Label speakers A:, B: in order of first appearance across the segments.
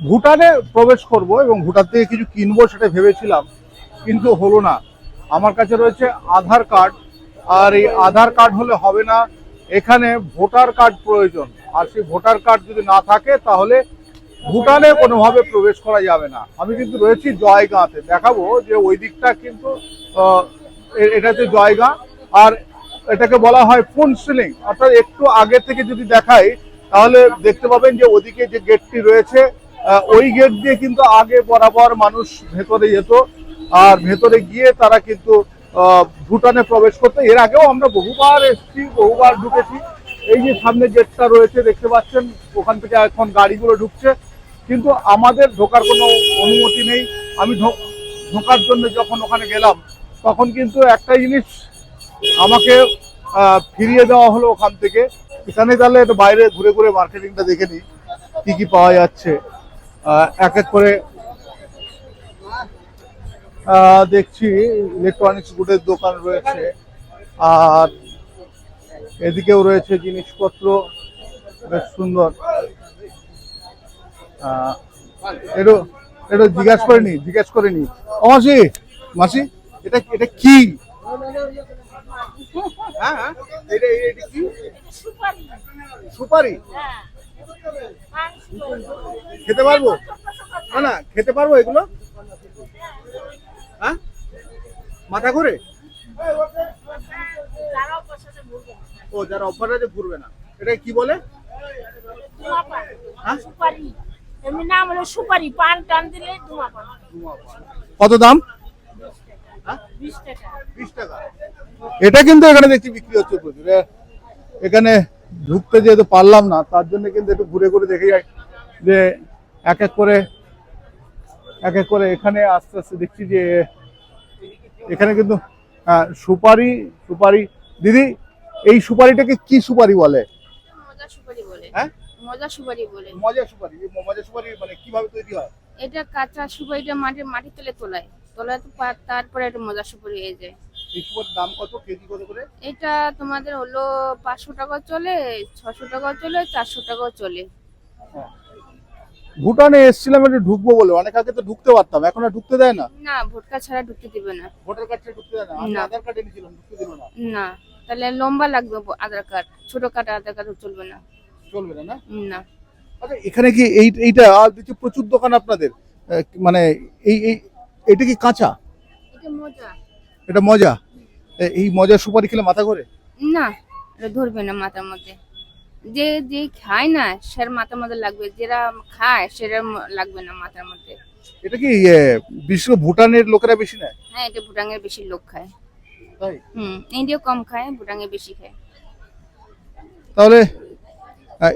A: ভুটানে প্রবেশ করব এবং ভুটান থেকে কিছু কিনবো সেটা ভেবেছিলাম কিন্তু হলো না। আমার কাছে রয়েছে আধার কার্ড আর এই আধার কার্ড হলে হবে না এখানে ভোটার কার্ড প্রয়োজন। আর সেই ভোটার কার্ড যদি না থাকে তাহলে ভুটানে কোনোভাবে প্রবেশ করা যাবে না। আমি কিন্তু রয়েছি জয়গাঁতে। দেখাবো যে ওই দিকটা কিন্তু আহ, এ- এটাতে জয়গাঁ আর এটাকে বলা হয় ফোন সিলিং অর্থাৎ একটু আগে থেকে যদি দেখাই তাহলে দেখতে পাবেন যে ওদিকে যে গেটটি রয়েছে ওই গেট দিয়ে কিন্তু আগে বরাবর মানুষ ভেতরে যেত। আর ভেতরে গিয়ে তারা কিন্তু ভুটানে প্রবেশ করতে। এর আগেও আমরা বহুবার এসেছি, বহুবার ঢুকেছি। এই যে সামনে গেটটা রয়েছে, দেখতে পাচ্ছেন, ওখান থেকে এখন গাড়িগুলো ঢুকছে। কিন্তু আমাদের ঢোকার কোনো অনুমতি নেই। আমি ঢোকার জন্য যখন ওখানে গেলাম, তখন কিন্তু একটা জিনিস আমাকে ফিরিয়ে দেওয়া হলো ওখান থেকে। এখানে তাহলে বাইরে ঘুরে ঘুরে মার্কেটিংটা দেখে নিই, কি কি পাওয়া যাচ্ছে। এক এক করে দেখছি ইলেকট্রনিক্স গুডের দোকান রয়েছে। আর এদিকেও রয়েছে জিনিসপত্র, বেশ সুন্দর। একটু একটু জিজ্ঞাসা করে নি জিজ্ঞাসা করে নি ও মাসি মাসি, এটা এটা কি? হ্যাঁ হ্যাঁ এটা কি? সুপারি। খেতে পারব? না না খেতে পারব এগুলো? হ্যাঁ? মাথা ঘুরে? ও যারা অফার আছে ঘুরবে না। এটা কি বলে? হ্যাঁ?
B: সুপারি এমনি নাম হলো সুপারি পান টান দিলে
A: কত দাম?
B: বিশ টাকা।
A: টাকা। এটা কিন্তু এখানে দেখছি বিক্রি হচ্ছে প্রচুর। এখানে ঢুকতে যেহেতু পারলাম না তার জন্য কিন্তু একটু ঘুরে ঘুরে দেখে যাই। যে এক এক করে এক এক করে এখানে আস্তে আস্তে দেখছি যে এখানে কিন্তু সুপারি সুপারি। দিদি এই সুপারিটাকে কি সুপারি বলে?
C: মজা সুপারি বলে।
A: হ্যাঁ?
C: মজা সুপারি বলে।
A: মজা সুপারি মজা সুপারি মানে কীভাবে তৈরি হয়?
C: এটা কাঁচা সুপারিটা মাটি মাটি তুলে তোলায়। তোলায় তারপরে এটা মজা সুপারি হয়ে যায়।
A: এই দাম কত? কেজি কত করে?
C: এটা তোমাদের হলো পাঁচশো টাকা চলে ছশো টাকা চলে চারশো টাকাও চলে।
A: ভুটানে এসেছিলাম একটু ঢুকবো বলে অনেক আগে তো ঢুকতে পারতাম এখন আর ঢুকতে দেয় না?
C: না ভোটকা ছাড়া ঢুকতে দিবে না।
A: ভোটার কার্ডটা ঢুকতে দেয় না? আমি
C: না।
A: আধার কার্ড এনেছিলাম ঢুকতে দিল না।
C: না তাহলে লম্বা লাগবে আধার কার্ড ছোট কার্ড আধার কার্ড চলবে না।
A: চলবে না না?
C: না।
A: আচ্ছা এখানে কি এই এইটা আর দেখছি প্রচুর দোকান আপনাদের? আহ, মানে এই এই এটা কি কাঁচা?
C: এটা মজা।
A: এটা মজা? এই মজা সুপারি খেলে মাথা ঘোরে?
C: না এটা ধরবে না মাথার মধ্যে। যে যে খায় না সের মাথার মধ্যে লাগবে। যেটা খায় সেটা লাগবে না মাথার মধ্যে।
A: এটা কি করে ভুটানের লোকেরা বেশি নেয়?
C: হ্যাঁ এটা ভুটানের বেশি লোক খায়।
A: তাই?
C: হুম ইন্ডিয়া কম খায় ভুটানে বেশি খায়।
A: তাহলে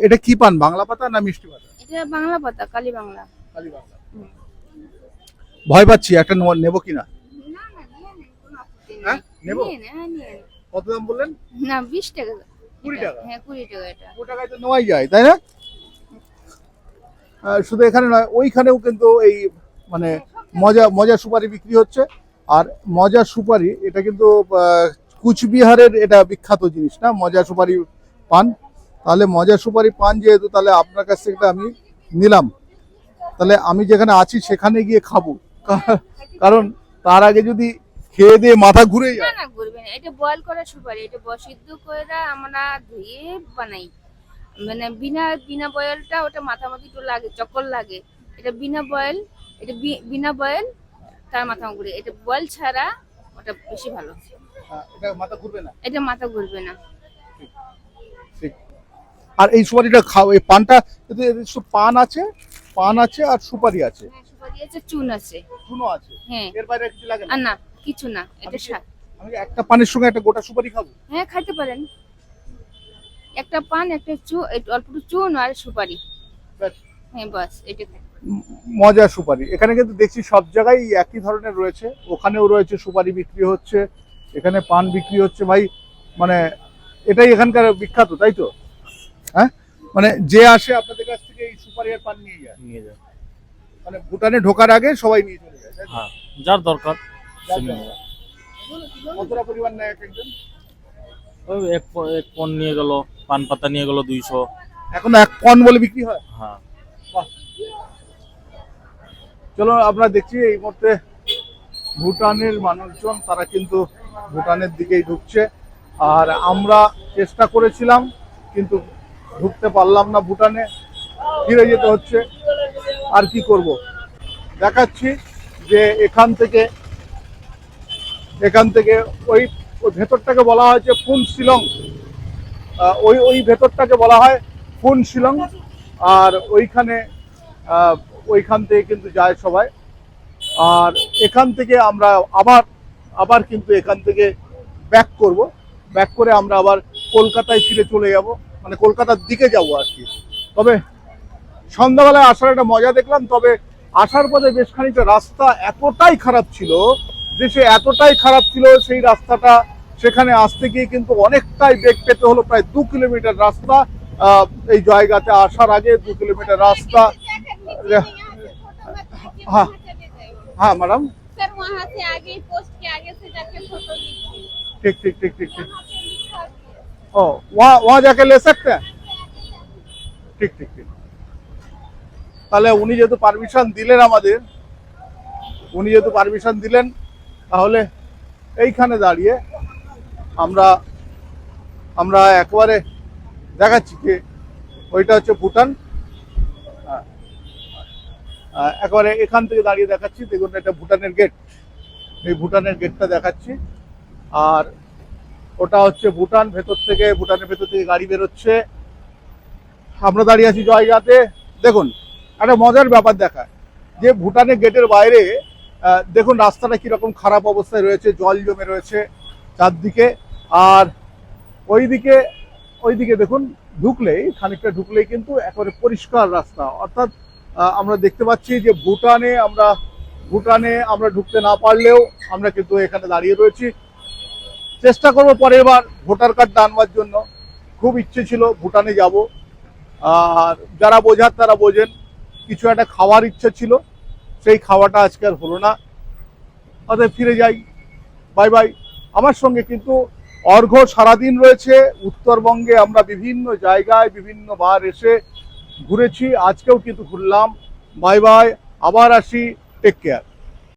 A: এটা কি পান বাংলা পাতা না মিষ্টি পাতা?
C: এটা বাংলা পাতা কালী বাংলা।
A: কালী বাংলা। ভয় পাচ্ছি একটা নেব- নেব কিনা? নেব?
C: হ্যাঁ।
A: কত দাম বললেন?
C: না বিশ টাকা
A: কুড়ি টাকা?
C: হ্যাঁ কুড়ি টাকা এটা।
A: ও টাকায় তো নেওয়াই যায় তাই না? শুধু এখানে নয় ওইখানেও কিন্তু এই মানে মজা মজা সুপারি বিক্রি হচ্ছে। আর মজা সুপারি এটা কিন্তু কুচবিহারের এটা বিখ্যাত জিনিস না? মজা সুপারি পান। তাহলে মজা সুপারি পান যেহেতু তাহলে আপনার কাছ থেকে আমি নিলাম। তাহলে আমি যেখানে আছি সেখানে গিয়ে খাব। কারণ তার আগে যদি খেয়ে দিয়ে মাথা ঘুরে
C: না
A: যায়।
C: না করবে না। এটা বয়েল করা সুপারি এটা সিদ্ধ করে আমরা ধুয়ে বানাই। মানে বিনা বিনা বয়েলটা ওটা মাথা মধ্যে একটু লাগে চক্কর লাগে। এটা বিনা বয়েল এটা বিনা বয়েল তার মাথা ঘুরে। এটা বয়েল ছাড়া ওটা বেশি ভালো।
A: এটা মাথা ঘুরবে না।
C: এটা মাথা ঘুরবে না।
A: ঠিক। আর এই সুপারিটা খাও এই পানটা পান আছে পান আছে আর সুপারি আছে।
C: হ্যাঁ সুপারি আছে চুন আছে।
A: চুনো আছে।
C: হ্যাঁ।
A: এর বাইরে কিছু লাগে না?
C: না। কিছু না এটা
A: আমি
C: স্বাদ
A: আমি একটা পানের সঙ্গে একটা গোটা সুপারি খাব?
C: হ্যাঁ খাইতে পারেন। একটা পান একটা চু একটু অল্প একটু চুন আর সুপারি।
A: ব্যাস,
C: হ্যাঁ বাস এটা
A: মজা সুপারি। এখানে কিন্তু দেখছি সব জায়গায় একই ধরনের রয়েছে। ওখানেও রয়েছে সুপারি বিক্রি হচ্ছে এখানে পান বিক্রি হচ্ছে। ভাই মানে এটাই এখানকার বিখ্যাত তাই তো? হ্যাঁ? মানে যে আসে আপনাদের কাছ থেকে এই সুপারি আর পান নিয়ে যায়।
D: নিয়ে যায়।
A: মানে ভুটানে ঢোকার আগে সবাই নিয়ে চলে যায়?
D: হ্যাঁ যার দরকার।
A: কতটা পরিমাণ নেয় এক একজন?
D: ওই এক প- এক পন নিয়ে গেল পান পাতা নিয়ে গেল দুইশো।
A: এখন এক পন বলে বিক্রি হয়?
D: হ্যাঁ।
A: চলো আমরা দেখছি এই মুহূর্তে ভুটানের মানুষজন তারা কিন্তু ভুটানের দিকেই ঢুকছে। আর আমরা চেষ্টা করেছিলাম কিন্তু ঢুকতে পারলাম না ভুটানে। ফিরে যেতে হচ্ছে। আর কি করব? দেখাচ্ছি যে এখান থেকে এখান থেকে ওই ওই ভেতরটাকে বলা হয়েছে ফুন শিলং। ওই ওই ভেতরটাকে বলা হয় ফুন শিলং। আর ওইখানে ওইখান থেকে কিন্তু যায় সবাই। আর এখান থেকে আমরা আবার আবার কিন্তু এখান থেকে ব্যাক করব। ব্যাক করে আমরা আবার কলকাতায় ফিরে চলে যাব। মানে কলকাতার দিকে যাব আর কি। তবে সন্ধ্যাবেলায় আসার একটা মজা দেখলাম। তবে আসার পথে বেশ খানিকটা রাস্তা এতটাই খারাপ ছিল যে সে এতটাই খারাপ ছিল সেই রাস্তাটা সেখানে আসতে গিয়ে কিন্তু অনেকটাই বেগ পেতে হলো প্রায় দু কিলোমিটার রাস্তা আহ, এই জায়গাতে আসার আগে দু কিলোমিটার রাস্তা हाँ हाँ मैडम
E: सर वहाँ से आगे पोस्ट के आगे से जाके फोटो लीजिए
A: ठीक ठीक ठीक ठीक ठीक ओ वहाँ वहाँ जाके ले सकते हैं ঠিক ঠিক ঠিক তাহলে উনি যেহেতু পারমিশন দিলেন আমাদের উনি যেহেতু পারমিশন দিলেন তাহলে এইখানে দাঁড়িয়ে আমরা আমরা একবারে দেখাচ্ছি যে ওইটা হচ্ছে ভুটান। হ্যাঁ। আহ, একবারে এখান থেকে দাঁড়িয়ে দেখাচ্ছি। দেখুন এটা ভুটানের গেট এই ভুটানের গেটটা দেখাচ্ছি। আর ওটা হচ্ছে ভুটান ভেতর থেকে ভুটানের ভেতর থেকে গাড়ি বেরোচ্ছে। আমরা দাঁড়িয়ে আছি জয়গাতে। দেখুন একটা মজার ব্যাপার দেখায়। যে ভুটানের গেটের বাইরে দেখুন, রাস্তাটা কীরকম খারাপ অবস্থায় রয়েছে, জল জমে রয়েছে চারদিকে। আর ওইদিকে ওইদিকে দেখুন, ঢুকলেই, খানিকটা ঢুকলেই কিন্তু একেবারে পরিষ্কার রাস্তা। অর্থাৎ আমরা দেখতে পাচ্ছি যে ভুটানে আমরা ভুটানে আমরা ঢুকতে না পারলেও আমরা কিন্তু এখানে দাঁড়িয়ে রয়েছি। চেষ্টা করব পরের বার ভোটার কার্ড আনবার জন্য। খুব ইচ্ছে ছিল ভুটানে যাব। আর যারা বোঝার তারা বোঝেন। কিছু একটা খাওয়ার ইচ্ছে ছিল। সেই খাওয়াটা আজকে আর হলো না। তাদের ফিরে যাই। Bye bye. আমার সঙ্গে কিন্তু অর্ঘ্য সারাদিন রয়েছে। উত্তরবঙ্গে আমরা বিভিন্ন জায়গায় বিভিন্ন বার এসে ঘুরেছি। আজকেও কিন্তু ঘুরলাম। Bye bye. আবার আসি। Take care